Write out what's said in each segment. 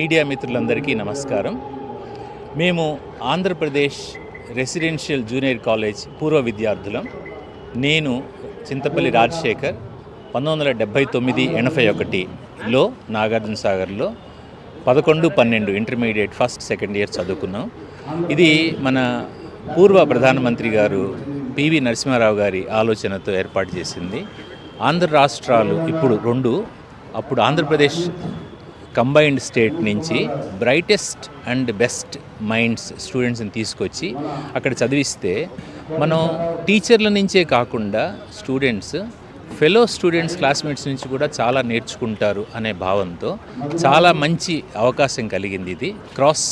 Media మిత్రులందరికీ నమస్కారం. మేము ఆంధ్రప్రదేశ్ రెసిడెన్షియల్ జూనియర్ కాలేజ్ పూర్వ విద్యార్థులం. నేను చింతపల్లి రాజశేఖర్ పంతొమ్మిది వందల డెబ్భై తొమ్మిది ఎనభై ఒకటిలో నాగార్జున సాగర్లో పదకొండు పన్నెండు ఇంటర్మీడియట్ ఫస్ట్ సెకండ్ ఇయర్ చదువుకున్నాం. ఇది మన పూర్వ ప్రధానమంత్రి గారు పివి నరసింహారావు గారి ఆలోచనతో ఏర్పాటు చేసింది. ఆంధ్ర రాష్ట్రాలు ఇప్పుడు రెండు అప్పుడు ఆంధ్రప్రదేశ్ కంబైన్డ్ స్టేట్ నుంచి బ్రైటెస్ట్ అండ్ బెస్ట్ మైండ్స్ స్టూడెంట్స్ని తీసుకొచ్చి అక్కడ చదివిస్తే మనం టీచర్ల నుంచే కాకుండా స్టూడెంట్స్ ఫెలో స్టూడెంట్స్ క్లాస్మేట్స్ నుంచి కూడా చాలా నేర్చుకుంటారు అనే భావంతో చాలా మంచి అవకాశం కలిగింది ఇది. క్రాస్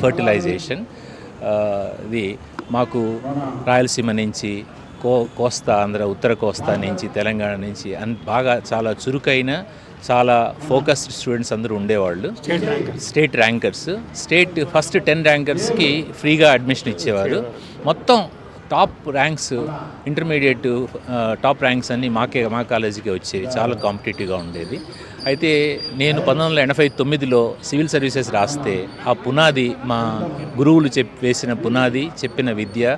ఫర్టిలైజేషన్ uh, uh, ఇది మాకు రాయలసీమ నుంచి కో కోస్తా ఆంధ్ర ఉత్తర కోస్తా నుంచి తెలంగాణ నుంచి అన్ బాగా చాలా చురుకైన చాలా ఫోకస్డ్ స్టూడెంట్స్ అందరూ ఉండేవాళ్ళు. State rankers state first ten ర్యాంకర్స్కి ఫ్రీగా అడ్మిషన్ ఇచ్చేవారు. మొత్తం top ranks intermediate top ranks అన్నీ మాకే మా కాలేజీకి వచ్చేవి. చాలా కాంపిటేటివ్గా ఉండేది. అయితే నేను పంతొమ్మిది వందల ఎనభై తొమ్మిదిలో సివిల్ సర్వీసెస్ రాస్తే ఆ పునాది మా గురువులు చెప్ వేసిన పునాది చెప్పిన విద్య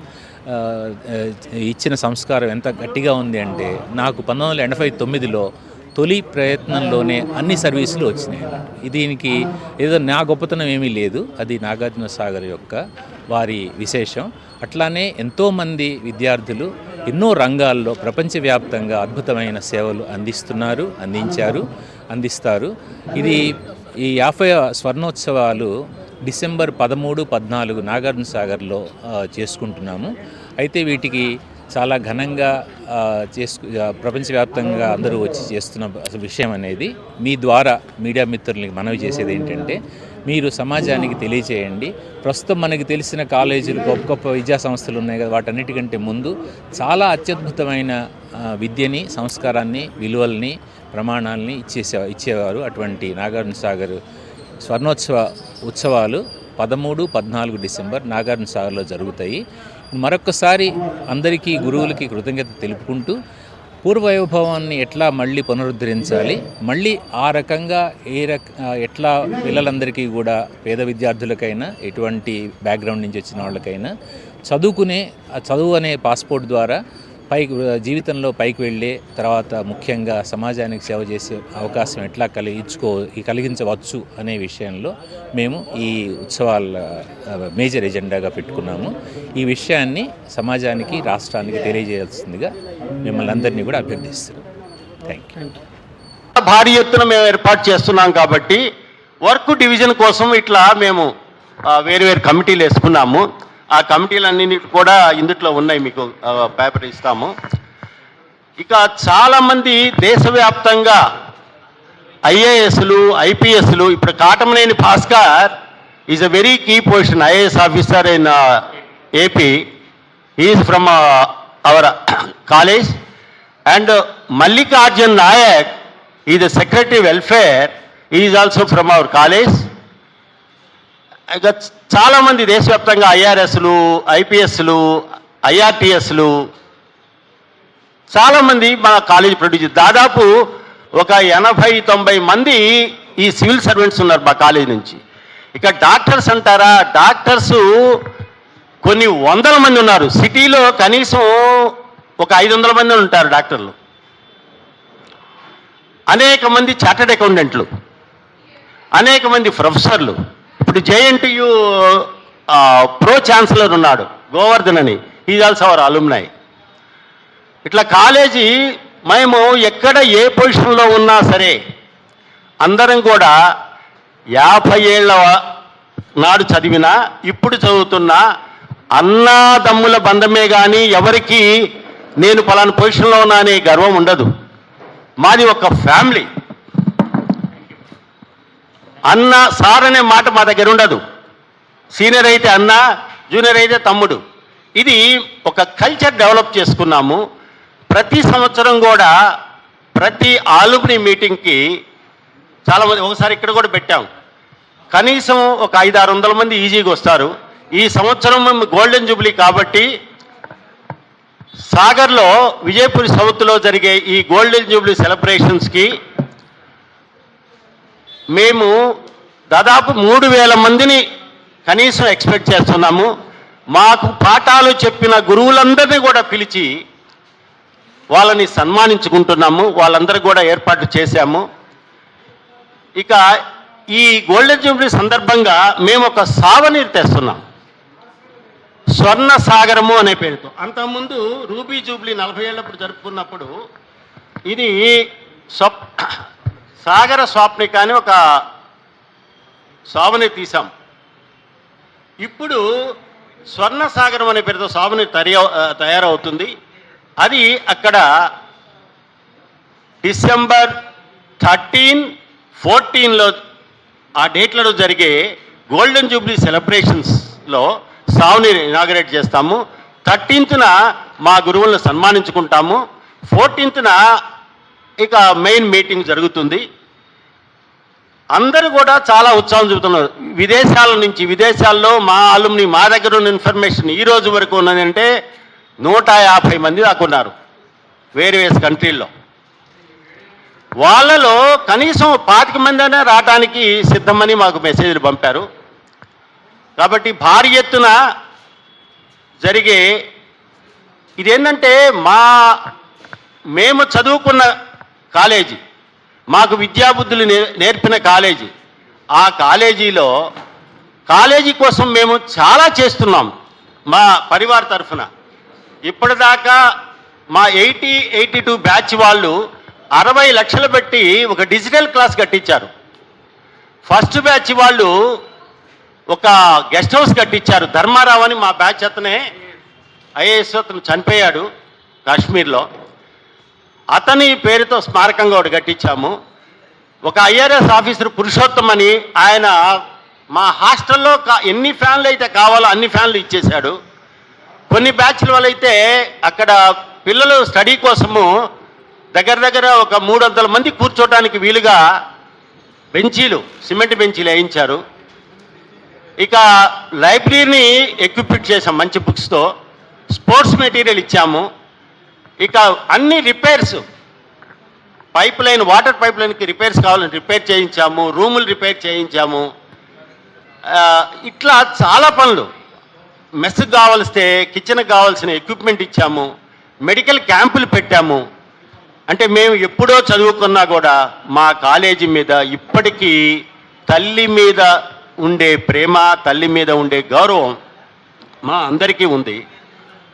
ఇచ్చిన సంస్కారం ఎంత గట్టిగా ఉంది అంటే నాకు పంతొమ్మిది వందల ఎనభై తొమ్మిదిలో తొలి ప్రయత్నంలోనే అన్ని సర్వీసులు వచ్చినాయి. దీనికి ఏదో నా గొప్పతనం ఏమీ లేదు. అది నాగార్జున సాగర్ యొక్క వారి విశేషం. అట్లానే ఎంతోమంది విద్యార్థులు ఎన్నో రంగాల్లో ప్రపంచవ్యాప్తంగా అద్భుతమైన సేవలు అందిస్తున్నారు అందించారు అందిస్తారు. ఇది ఈ యాభై స్వర్ణోత్సవాలు డిసెంబర్ పదమూడు పద్నాలుగు నాగార్జున సాగర్లో చేసుకుంటున్నాము. అయితే వీటికి చాలా ఘనంగా చేసుకు ప్రపంచవ్యాప్తంగా అందరూ వచ్చి చేస్తున్న విషయం అనేది మీ ద్వారా మీడియా మిత్రులకి మనవి చేసేది ఏంటంటే మీరు సమాజానికి తెలియచేయండి. ప్రస్తుతం మనకి తెలిసిన కాలేజీలు గొప్ప గొప్ప విద్యా సంస్థలు ఉన్నాయి కదా వాటన్నిటికంటే ముందు చాలా అత్యద్భుతమైన విద్యని సంస్కారాన్ని విలువల్ని ప్రమాణాలని ఇచ్చేసే ఇచ్చేవారు అటువంటి నాగార్జున సాగర్ స్వర్ణోత్సవ ఉత్సవాలు పదమూడు పద్నాలుగు డిసెంబర్ నాగార్జున సాగర్లో జరుగుతాయి. మరొకసారి అందరికీ గురువులకి కృతజ్ఞత తెలుపుకుంటూ పూర్వవైభవాన్ని ఎట్లా మళ్ళీ పునరుద్ధరించాలి మళ్ళీ ఆ రకంగా ఏ రక ఎట్లా పిల్లలందరికీ కూడా పేద విద్యార్థులకైనా ఎటువంటి బ్యాక్గ్రౌండ్ నుంచి వచ్చిన వాళ్ళకైనా చదువుకునే చదువు అనే పాస్పోర్ట్ ద్వారా పైకి జీవితంలో పైకి వెళ్ళే తర్వాత ముఖ్యంగా సమాజానికి సేవ చేసే అవకాశం ఎట్లా కలిగించుకో కలిగించవచ్చు అనే విషయంలో మేము ఈ ఉత్సవాల మేజర్ ఎజెండాగా పెట్టుకున్నాము. ఈ విషయాన్ని సమాజానికి రాష్ట్రానికి తెలియజేయాల్సిందిగా మిమ్మల్ని అందరినీ కూడా అభ్యర్థిస్తున్నాం. థ్యాంక్ యూ భారీ ఎత్తున మేము ఏర్పాటు చేస్తున్నాం కాబట్టి వర్క్ డివిజన్ కోసం ఇట్లా మేము వేరు వేరు కమిటీలు వేసుకున్నాము. ఆ కమిటీలన్నీ కూడా ఇందుట్లో ఉన్నాయి మీకు పేపర్ ఇస్తాము. ఇక చాలామంది దేశవ్యాప్తంగా ఐఏఎస్లు ఐపీఎస్లు ఇప్పుడు Katamaneni Bhaskar is a very key position IAS officer in AP is from our college and Mallikarjun Nayak is a secretary welfare is also from our college చాలామంది దేశవ్యాప్తంగా ఐఆర్ఎస్లు ఐపీఎస్లు ఐఆర్టీఎస్లు చాలామంది మన కాలేజీ ప్రొడ్యూస్ దాదాపు ఒక ఎనభై తొంభై మంది ఈ సివిల్ సర్వెంట్స్ ఉన్నారు మా కాలేజీ నుంచి. ఇక డాక్టర్స్ అంటారా? డాక్టర్స్ కొన్ని వందల మంది ఉన్నారు. సిటీలో కనీసం ఒక ఐదు వందల మంది ఉంటారు డాక్టర్లు. అనేక మంది చార్టెడ్ అకౌంటెంట్లు. అనేక మంది ప్రొఫెసర్లు. ఇప్పుడు జేఎన్టీయు ప్రో ఛాన్సలర్ ఉన్నాడు గోవర్ధన్ అని. ఈజ్ ఆల్సో అవర్ అలుమ్నాయ్ ఇట్లా కాలేజీ మేము ఎక్కడ ఏ పొజిషన్లో ఉన్నా సరే అందరం కూడా యాభై ఏళ్ళ నాడు చదివినా ఇప్పుడు చదువుతున్నా అన్నాదమ్ముల బంధమే కానీ ఎవరికి నేను పలానా పొజిషన్లో ఉన్నా అనే గర్వం ఉండదు. మాది ఒక ఫ్యామిలీ. అన్న సార్ అనే మాట మా దగ్గర ఉండదు. సీనియర్ అయితే అన్న జూనియర్ అయితే తమ్ముడు. ఇది ఒక కల్చర్ డెవలప్ చేసుకున్నాము. ప్రతి సంవత్సరం కూడా ప్రతి ఆలుపుని మీటింగ్కి చాలామంది ఒకసారి ఇక్కడ కూడా పెట్టాం. కనీసం ఒక ఐదు ఆరు వందల మంది ఈజీగా వస్తారు. ఈ సంవత్సరం మేము గోల్డెన్ జూబ్లీ కాబట్టి సాగర్లో విజయపూర్ సౌత్లో జరిగే ఈ గోల్డెన్ జూబ్లీ సెలబ్రేషన్స్కి మేము దాదాపు మూడు వేల మందిని కనీసం ఎక్స్పెక్ట్ చేస్తున్నాము. మాకు పాఠాలు చెప్పిన గురువులందరినీ కూడా పిలిచి వాళ్ళని సన్మానించుకుంటున్నాము. వాళ్ళందరూ కూడా ఏర్పాటు చేశాము. ఇక ఈ గోల్డెన్ జూబ్లీ సందర్భంగా మేము ఒక సావనీరు తెస్తున్నాం. స్వర్ణ సాగరము అనే పేరుతో. అంతకుముందు రూబీ జూబ్లీ నలభై ఏళ్ళప్పుడు జరుపుకున్నప్పుడు ఇది స్వప్ సాగర స్వాప్నిక అని ఒక సావని తీసాం ఇప్పుడు స్వర్ణ సాగరం అనే పేరుతో సావని తయ తయారవుతుంది. అది అక్కడ డిసెంబర్ థర్టీన్ ఫోర్టీన్లో ఆ డేట్లలో జరిగే గోల్డెన్ జూబ్లీ సెలబ్రేషన్స్లో సావుని ఇనాగరేట్ చేస్తాము. థర్టీన్త్న మా గురువులను సన్మానించుకుంటాము. ఫోర్టీన్త్న ఇక మెయిన్ మీటింగ్ జరుగుతుంది. అందరూ కూడా చాలా ఉత్సాహం చూపుతున్నారు. విదేశాల నుంచి విదేశాల్లో మా ఆలుమ్ని మా దగ్గర ఉన్న ఇన్ఫర్మేషన్ ఈ రోజు వరకు ఉన్నదంటే నూట యాభై మంది దాకా ఉన్నారు. వేరు కంట్రీల్లో. వాళ్ళలో కనీసం పాతిక మంది అయినా రావడానికి సిద్ధమని మాకు మెసేజ్లు పంపారు. కాబట్టి భారీ ఎత్తున జరిగే ఇదేంటంటే మా మేము చదువుకున్న కాలేజీ. మాకు విద్యాబుద్ధులు నేర్పిన కాలేజీ. ఆ కాలేజీలో కాలేజీ కోసం మేము చాలా చేస్తున్నాం మా పరివార తరఫున. ఇప్పటిదాకా మా ఎయిటీ ఎయిటీ టూ బ్యాచ్ వాళ్ళు అరవై లక్షలు పెట్టి ఒక డిజిటల్ క్లాస్ కట్టించారు. ఫస్ట్ బ్యాచ్ వాళ్ళు ఒక గెస్ట్ హౌస్ కట్టించారు. ధర్మారావు అని మా బ్యాచ్ అతనే ఐఏఎస్ అతను చనిపోయాడు కాశ్మీర్లో. అతని పేరుతో స్మారకంగా ఒకటి కట్టించాము. ఒక ఐఆర్ఎస్ ఆఫీసర్ పురుషోత్తం అని ఆయన మా హాస్టల్లో కా- ఎన్ని ఫ్యాన్లు అయితే కావాలో అన్ని ఫ్యాన్లు ఇచ్చేశాడు. కొన్ని బ్యాచ్ల వాళ్ళైతే అక్కడ పిల్లలు స్టడీ కోసము దగ్గర దగ్గర ఒక మూడు వందల మంది కూర్చోటానికి వీలుగా బెంచీలు సిమెంట్ బెంచీలు వేయించారు. ఇక లైబ్రరీని ఎక్విప్మెంట్ చేసాం మంచి బుక్స్తో. స్పోర్ట్స్ మెటీరియల్ ఇచ్చాము. ఇక అన్ని repairs pipe line water pipe లైన్కి రిపేర్స్ కావాలని రిపేర్ చేయించాము రూములు రిపేర్ చేయించాము. ఇట్లా చాలా పనులు. మెస్కి కావలిస్తే కిచెన్కి కావాల్సిన ఎక్విప్మెంట్ ఇచ్చాము మెడికల్ క్యాంపులు పెట్టాము. అంటే మేము ఎప్పుడో చదువుకున్నా కూడా మా కాలేజీ మీద ఇప్పటికీ తల్లి మీద ఉండే ప్రేమ తల్లి మీద ఉండే గౌరవం మా అందరికీ ఉంది.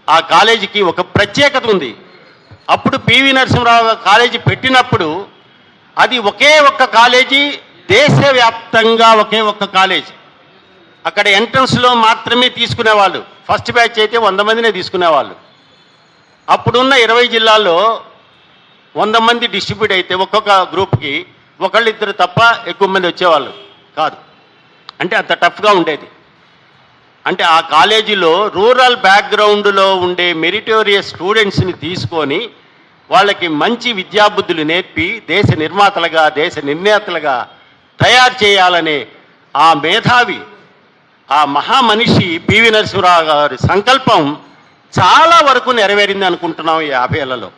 ఆ కాలేజీకి ఒక ప్రత్యేకత ఉంది. అప్పుడు పివి నరసింహరావు కాలేజీ పెట్టినప్పుడు అది ఒకే ఒక్క కాలేజీ దేశవ్యాప్తంగా ఒకే ఒక్క కాలేజీ. అక్కడ ఎంట్రన్స్లో మాత్రమే తీసుకునేవాళ్ళు. ఫస్ట్ బ్యాచ్ అయితే వంద మందినే తీసుకునేవాళ్ళు. అప్పుడున్న ఇరవై జిల్లాల్లో వంద మంది డిస్ట్రిబ్యూట్ అయితే ఒక్కొక్క గ్రూప్కి ఒకళ్ళు ఇద్దరు తప్ప ఎక్కువ మంది వచ్చేవాళ్ళు కాదు. అంటే అంత టఫ్గా ఉండేది. అంటే ఆ కాలేజీలో రూరల్ బ్యాక్గ్రౌండ్లో ఉండే మెరిటోరియస్ స్టూడెంట్స్ని తీసుకొని వాళ్ళకి మంచి విద్యాబుద్ధులు నేర్పి దేశ నిర్మాతలుగా దేశ నిర్ణేతలుగా తయారు చేయాలనే ఆ మేధావి ఆ మహామనిషి పివి నరసింహరావు గారి సంకల్పం చాలా వరకు నెరవేరింది అనుకుంటున్నాం ఈ యాభైలలో